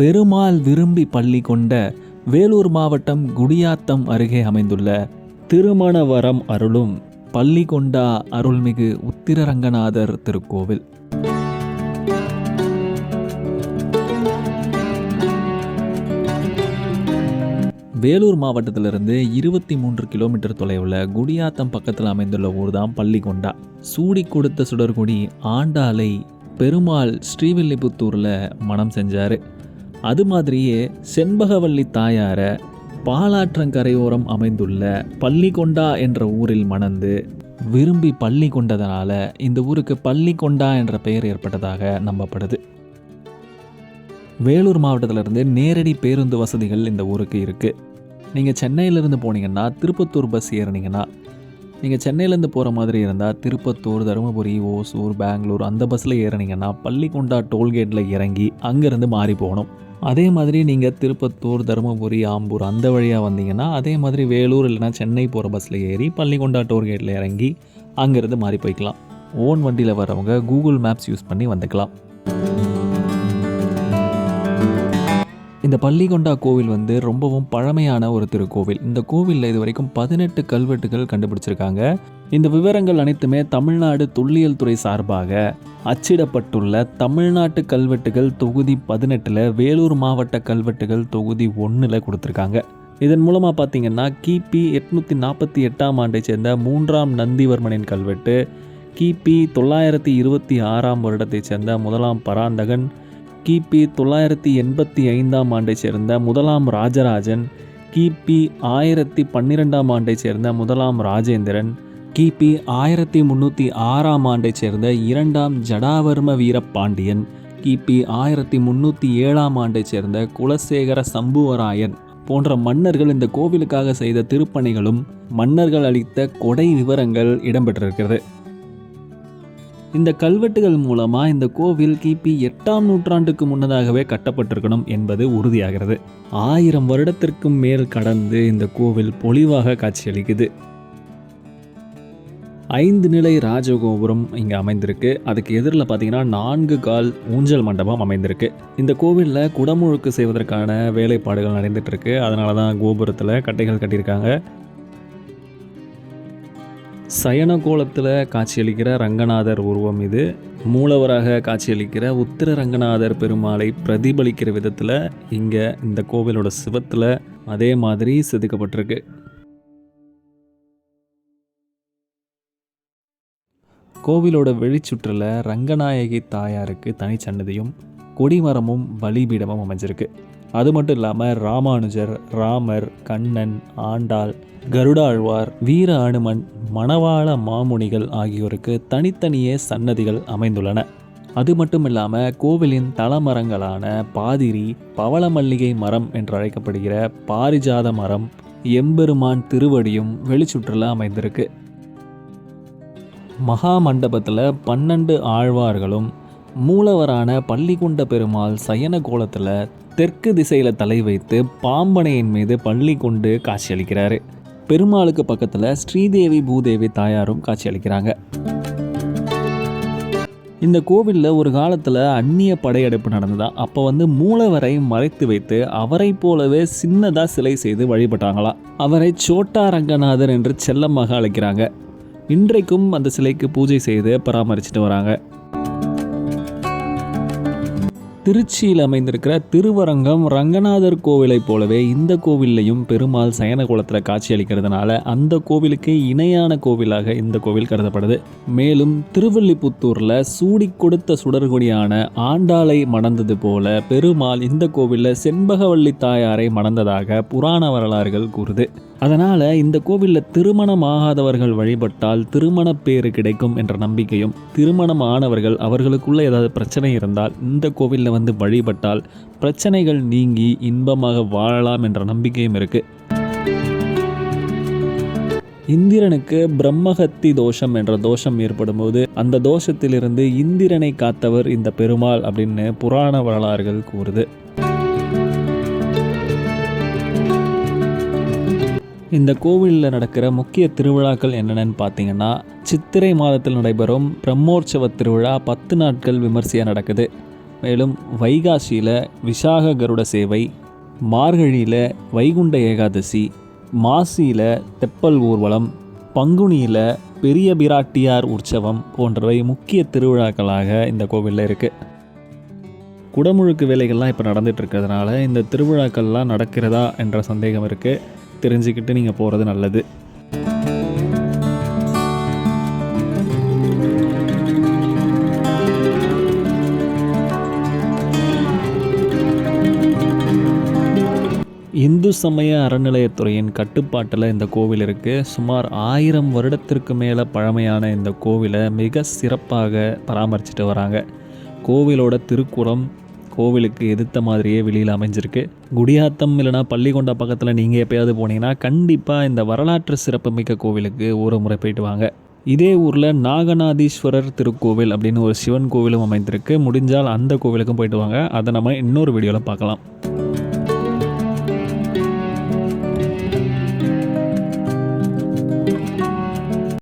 பெருமாள் விரும்பி பள்ளி கொண்ட வேலூர் மாவட்டம் குடியாத்தம் அருகே அமைந்துள்ள திருமணவரம் அருளும் பள்ளி கொண்டா அருள்மிகு உத்திரரங்கநாதர் திருக்கோவில். வேலூர் மாவட்டத்திலிருந்து இருபத்தி மூன்று கிலோமீட்டர் தொலைவில் குடியாத்தம் பக்கத்தில் அமைந்துள்ள ஊர் தான் பள்ளிகொண்டா சூடி கொடுத்த சுடர்குடி ஆண்டாளை பெருமாள் ஸ்ரீவில்லிபுத்தூரில் மனம் செஞ்சார். அது மாதிரியே செண்பகவல்லி தாயாரை பாலாற்றங்கரையோரம் அமைந்துள்ள பள்ளிகொண்டா என்ற ஊரில் மணந்து விரும்பி பள்ளி கொண்டதனால இந்த ஊருக்கு பள்ளிகொண்டா என்ற பெயர் ஏற்பட்டதாக நம்பப்படுது. வேலூர் மாவட்டத்திலிருந்து நேரடி பேருந்து வசதிகள் இந்த ஊருக்கு இருக்குது நீங்கள் சென்னையிலேருந்து போனீங்கன்னா திருப்பத்தூர் பஸ் ஏறினீங்கன்னா நீங்கள் சென்னையிலேருந்து போகிற மாதிரி இருந்தால் திருப்பத்தூர் தருமபுரி ஓசூர் பெங்களூர் அந்த பஸ்ஸில் ஏறினீங்கன்னா பள்ளிக்கொண்டா டோல்கேட்டில் இறங்கி அங்கேருந்து மாறி போகணும். அதே மாதிரி நீங்கள் திருப்பத்தூர் தருமபுரி ஆம்பூர் அந்த வழியாக வந்தீங்கன்னா அதே மாதிரி வேலூர் இல்லைனா சென்னை போகிற பஸ்ஸில் ஏறி பள்ளிகொண்டா டோல்கேட்டில் இறங்கி அங்கேருந்து மாறி போய்க்கலாம். ஓன் வண்டியில் வரவங்க கூகுள் மேப்ஸ் யூஸ் பண்ணி வந்துக்கலாம். இந்த பள்ளிகொண்டா கோவில் வந்து ரொம்பவும் பழமையான ஒரு திருக்கோவில். இந்த கோவிலில் இது வரைக்கும் பதினெட்டு கல்வெட்டுகள் கண்டுபிடிச்சிருக்காங்க. இந்த விவரங்கள் அனைத்துமே தமிழ்நாடு தொல்லியல் துறை சார்பாக அச்சிடப்பட்டுள்ள தமிழ்நாட்டு கல்வெட்டுகள் தொகுதி பதினெட்டில் வேலூர் மாவட்ட கல்வெட்டுகள் தொகுதி ஒன்றில் கொடுத்துருக்காங்க. இதன் மூலமாக பார்த்தீங்கன்னா கிபி எட்நூற்றி நாற்பத்தி எட்டாம் ஆண்டை சேர்ந்த மூன்றாம் நந்திவர்மனின் கல்வெட்டு கிபி தொள்ளாயிரத்தி இருபத்தி ஆறாம் வருடத்தைச் சேர்ந்த முதலாம் பராந்தகன் கிபி தொள்ளாயிரத்தி எண்பத்தி ஐந்தாம் ஆண்டை சேர்ந்த முதலாம் ராஜராஜன் கிபி ஆயிரத்தி பன்னிரெண்டாம் ஆண்டை சேர்ந்த முதலாம் ராஜேந்திரன் கிபி ஆயிரத்தி முந்நூற்றி ஆறாம் ஆண்டை சேர்ந்த இரண்டாம் ஜடாவர்ம வீரபாண்டியன் கிபி ஆயிரத்தி முந்நூற்றி ஏழாம் ஆண்டை சேர்ந்த குலசேகர சம்புவராயன் போன்ற மன்னர்கள் இந்த கோவிலுக்காக செய்த திருப்பணிகளும் மன்னர்கள் அளித்த கொடை விவரங்கள் இடம்பெற்றிருக்கிறது. இந்த கல்வெட்டுகள் மூலமாக இந்த கோவில் கிபி எட்டாம் நூற்றாண்டுக்கு முன்னதாகவே கட்டப்பட்டிருக்கணும் என்பது உறுதியாகிறது. ஆயிரம் வருடத்திற்கும் மேல் கடந்து இந்த கோவில் பொலிவாக காட்சியளிக்குது. ஐந்து நிலை ராஜகோபுரம் இங்கே அமைந்திருக்கு. அதுக்கு எதிரில் பார்த்தீங்கன்னா நான்கு கால் ஊஞ்சல் மண்டபம் அமைந்திருக்கு. இந்த கோவிலில் குடமுழுக்கு செய்வதற்கான வேலைப்பாடுகள் நடந்துட்டு இருக்கு. அதனால தான் கோபுரத்தில் கட்டைகள் கட்டியிருக்காங்க. சயன கோலத்தில் காட்சியளிக்கிற ரங்கநாதர் உருவம் இது. மூலவராக காட்சியளிக்கிற உத்திர ரங்கநாதர் பெருமாளை பிரதிபலிக்கிற விதத்தில் இங்கே இந்த கோவிலோட சிவத்தில் அதே மாதிரி செதுக்கப்பட்டிருக்கு. கோவிலோட வெளிச்சுற்றில் ரங்கநாயகி தாயாருக்கு தனிச்சன்னதியும் கொடிமரமும் பலிபீடமும் அமைஞ்சிருக்கு. அது மட்டும் இல்லாமல் ராமானுஜர் ராமர் கண்ணன் ஆண்டாள் கருடாழ்வார் வீர அனுமன் மணவாள மாமுனிகள் ஆகியோருக்கு தனித்தனியே சன்னதிகள் அமைந்துள்ளன. அது மட்டும் இல்லாமல் கோவிலின் தலமரங்களான பாதிரி பவளமல்லிகை மரம் என்று அழைக்கப்படுகிற பாரிஜாத மரம் எம்பெருமான் திருவடியும் வெளிச்சுற்றில் அமைந்திருக்கு. மகா மண்டபத்தில் பன்னெண்டு ஆழ்வார்களும் மூலவரான பள்ளிகுண்ட பெருமாள் சயன கோலத்தில் தெற்கு திசையில் தலை வைத்து பாம்பனையின் மீது பள்ளி கொண்டு காட்சியளிக்கிறாரு. பெருமாளுக்கு பக்கத்தில் ஸ்ரீதேவி பூதேவி தாயாரும் காட்சியளிக்கிறாங்க. இந்த கோவிலில் ஒரு காலத்தில் அந்நிய படையெடுப்பு நடந்ததா? அப்போ வந்து மூலவரை மறைத்து வைத்து அவரை போலவே சின்னதாக சிலை செய்து வழிபட்டாங்களாம் அவரை சோட்டா ரங்கநாதர் என்று செல்லமாக அழைக்கிறாங்க. இன்றைக்கும் அந்த சிலைக்கு பூஜை செய்து பராமரிச்சுட்டு வராங்க. திருச்சியில் அமைந்திருக்கிற திருவரங்கம் ரங்கநாதர் கோவிலைப் போலவே இந்த கோவில்லையும் பெருமாள் சயன கோலத்தில் காட்சியளிக்கிறதுனால அந்த கோவிலுக்கு இணையான கோவிலாக இந்த கோவில் கருதப்படுது. மேலும் திருவல்லிபுத்தூரில் சூடி கொடுத்த சுடர்கொடியான ஆண்டாளை மணந்தது போல பெருமாள் இந்த கோவிலில் செண்பகவல்லி தாயாரை மணந்ததாக புராண வரலாறுகள் கூறுது. அதனால் இந்த கோவிலில் திருமணம் ஆகாதவர்கள் வழிபட்டால் திருமண பேறு கிடைக்கும் என்ற நம்பிக்கையும் திருமணம் ஆனவர்கள் அவர்களுக்குள்ள ஏதாவது பிரச்சனை இருந்தால் இந்த கோவிலில் வந்து வழிபட்டால் பிரச்சனைகள் நீங்கி இன்பமாக வாழலாம் என்ற நம்பிக்கையும் இருக்குது இந்திரனுக்கு பிரம்மஹத்தி தோஷம் என்ற தோஷம் ஏற்படும்போது அந்த தோஷத்திலிருந்து இந்திரனை காத்தவர் இந்த பெருமாள் அப்படின்னு புராண வரலாறுகள் கூறுது. இந்த கோவிலில் நடக்கிற முக்கிய திருவிழாக்கள் என்னென்னு பார்த்தீங்கன்னா சித்திரை மாதத்தில் நடைபெறும் பிரம்மோற்சவ திருவிழா பத்து நாட்கள் விமர்சையாக நடக்குது. மேலும் வைகாசியில் விசாக கருட சேவை மார்கழியில் வைகுண்ட ஏகாதசி மாசியில் தெப்பல் ஊர்வலம் பங்குனியில் பெரிய பிராட்டியார் உற்சவம் போன்றவை முக்கிய திருவிழாக்களாக இந்த கோவிலில் இருக்குது குடமுழுக்கு வேலைகள்லாம் இப்போ நடந்துகிட்ருக்கிறதுனால இந்த திருவிழாக்கள்லாம் நடக்கிறதா என்ற சந்தேகம் இருக்குது தெரிஞ்சுக்கிட்டு நீங்கள் போகிறது நல்லது. இந்து சமய அறநிலையத்துறையின் கட்டுப்பாட்டில் இந்த கோவில் இருக்குது சுமார் ஆயிரம் வருடத்திற்கு மேலே பழமையான இந்த கோவிலை மிக சிறப்பாக பராமரிச்சுட்டு வராங்க. கோவிலோட திருக்குறம் கோவிலுக்கு எதிர்த்த மாதிரியே வெளியில் அமைஞ்சிருக்கு. குடியாத்தம் இல்லைனா பள்ளிகொண்டா பக்கத்தில் நீங்கள் எப்போயாவது போனீங்கன்னா கண்டிப்பாக இந்த வரலாற்று சிறப்புமிக்க கோவிலுக்கு ஒரு முறை போயிட்டு வாங்க. இதே ஊரில் நாகநாதீஸ்வரர் திருக்கோவில் அப்படின்னு ஒரு சிவன் கோவிலும் அமைந்திருக்கு. முடிஞ்சால் அந்த கோவிலுக்கும் போயிட்டு வாங்க. அதை நம்ம இன்னொரு வீடியோவில் பார்க்கலாம்.